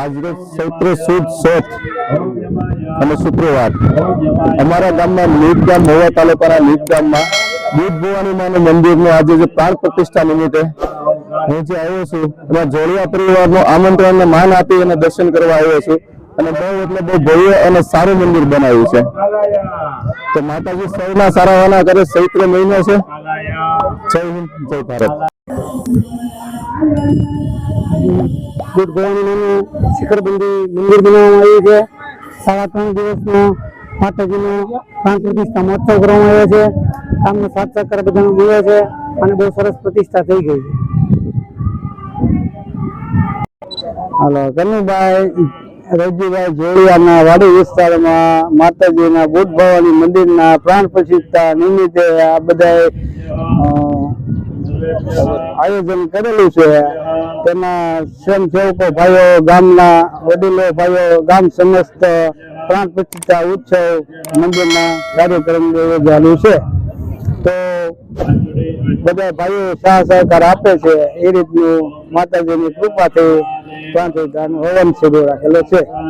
આજરોજ ચૈત્ર સુદ અને શુક્રવાર. અમારા ગામમાં લીપ ગામ મહુવા તાલુકાના લીપ ગામમાં દૂધ ભવાની માનું મંદિરનું આજે જે પ્રાણ પ્રતિષ્ઠા નિમિત્તે હું જે આવ્યો છું એમાં જોડિયા પરિવારનું આમંત્રણ ને માન આપી અને દર્શન કરવા આવ્યો છું. અને બહુ એટલે બહુ ભવ્ય અને સારું મંદિર બનાવ્યું છે. તો માતાજી સૌના સારા વાના કરે ચૈત્ર મહિનો છે. જય હિન્દ જય ભારત. દૂધ ભવાનીનું શિખરબંધી મંદિર બનાવવામાં આવ્યું છે. સાડા ત્રણ દિવસનો માતાજીનો પ્રાણ પ્રતિષ્ઠા મહોત્સવ કરવામાં આવ્યો છે. કામનો સાથ સહકાર બધાનો મળ્યો છે અને બહુ સરસ પ્રતિષ્ઠા થઈ ગઈ છે. હાલો કનુભાઈ રજુભાઈ જોડિયાના વાડી વિસ્તારમાં માતાજીના બુદ્ધ ભવાની મંદિરના પ્રાણ પ્રતિષ્ઠા નિમિત્તે આ બધાએ અ, આયોજન કરેલું છે. તેમાં સ્વયંસેવકો ભાઈઓ, ગામના વડીલો, ભાઈઓ, ગામ સમસ્ત, પ્રાણ પ્રતિષ્ઠા ઉત્સવ મંદિરના કાર્યક્રમ યોજાયેલું છે. તો બધા ભાઈઓ સાહ સહકાર આપે છે. એ રીતનું માતાજીની કૃપાથી પ્રતિષ્ઠાનું હવન શરૂ રાખેલો છે.